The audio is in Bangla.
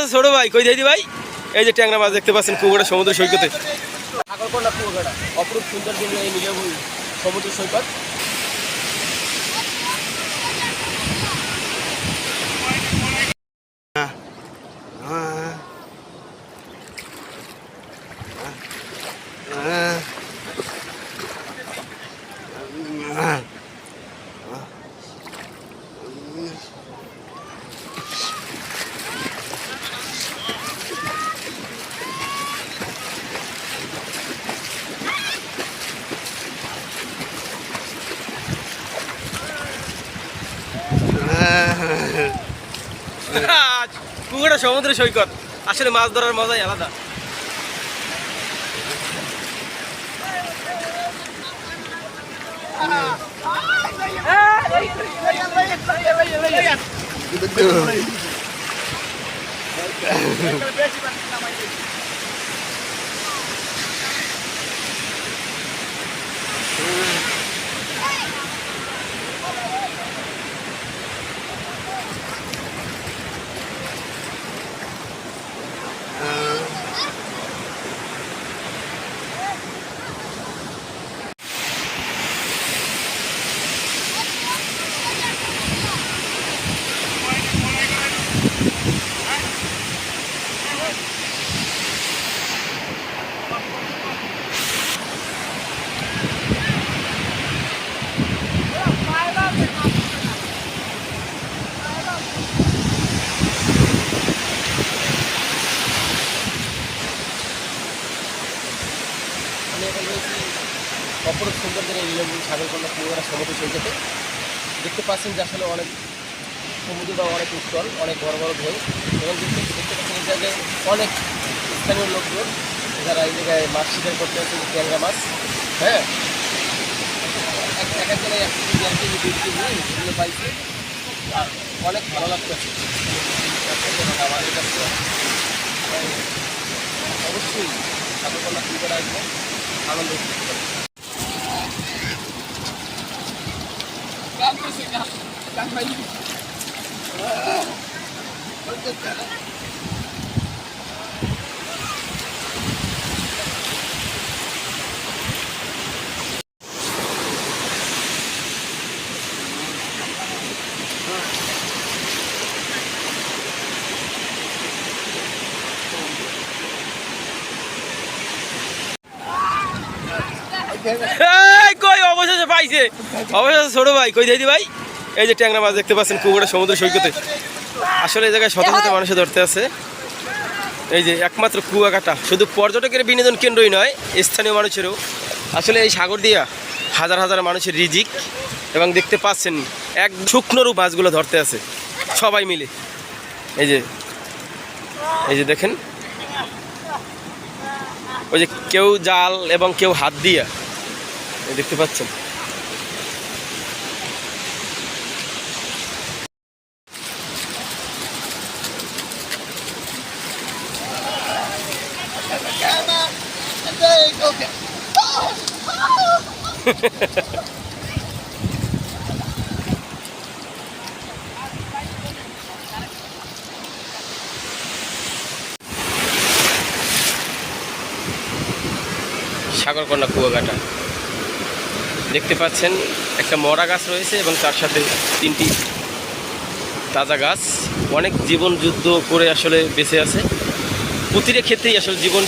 আছে ছোট ভাই, কই দিদি ভাই? এই যে ট্যাংরা মাছ দেখতে পাচ্ছেন কুয়াকাটা সমুদ্র সৈকতে। কুয়াকাটা অপরূপ সুন্দর এই সমুদ্র সৈকত। কুয়াকাটা সমুদ্র সৈকত। আসলে মাছ ধরার মজাই আলাদা। অপরূপ সুন্দর জন্য এই নীলভূমি সাগরকন্যা কুয়াকাটা সমুদ্র সৈকতে দেখতে পাচ্ছেন যে আসলে অনেক সমুদ্রটা অনেক উত্তল অনেক বড় বড় ঢেউ। এবং দেখতে পাচ্ছেন এই জায়গায় অনেক স্থানীয় লোকজন যারা এই জায়গায় মাছ শিকার করতে হচ্ছে ট্যাংরা মাছ। হ্যাঁ? এক এক একজনে এক কেজি, দেড় কেজি, দুই কেজি এগুলো পাইছে। আর অনেক ভালো লাগতেছে আমাদের কাছে অবশ্যই সাগরকন্যা কুয়াকাটা আসব। আনন্দ উপভোগ করবো। কই অবশেষে পাইছে। অবশেষে ছোট ভাই কই দিদি ভাই? এই যে ট্যাংরা মাছ দেখতে পাচ্ছেন কুয়াকাটা সমুদ্র সৈকতে। আসলে এই জায়গায় শত শত মানুষে ধরতে আছে। এই যে একমাত্র কুয়াকাটা শুধু পর্যটকের বিনোদন কেন্দ্রই নয় স্থানীয় মানুষেরও। আসলে এই সাগর দিয়া হাজার হাজার মানুষের রিজিক এবং দেখতে পাচ্ছেন এক শুকনোরূপ মাছগুলো ধরতে আছে। সবাই মিলে। এই যে এই যে দেখেন। ওই যে কেউ জাল এবং কেউ হাত দিয়া দেখতে পাচ্ছেন। সাগরকন্যা কুয়াকাটা। দেখতে পাচ্ছেন, একটা মরা গাছ রয়েছে এবং তার সাথে তিনটি তাজা গাছ। অনেক জীবন যুদ্ধ করে আসলে বেঁচে আছে। প্রতিটা ক্ষেত্রেই আসলে জীবন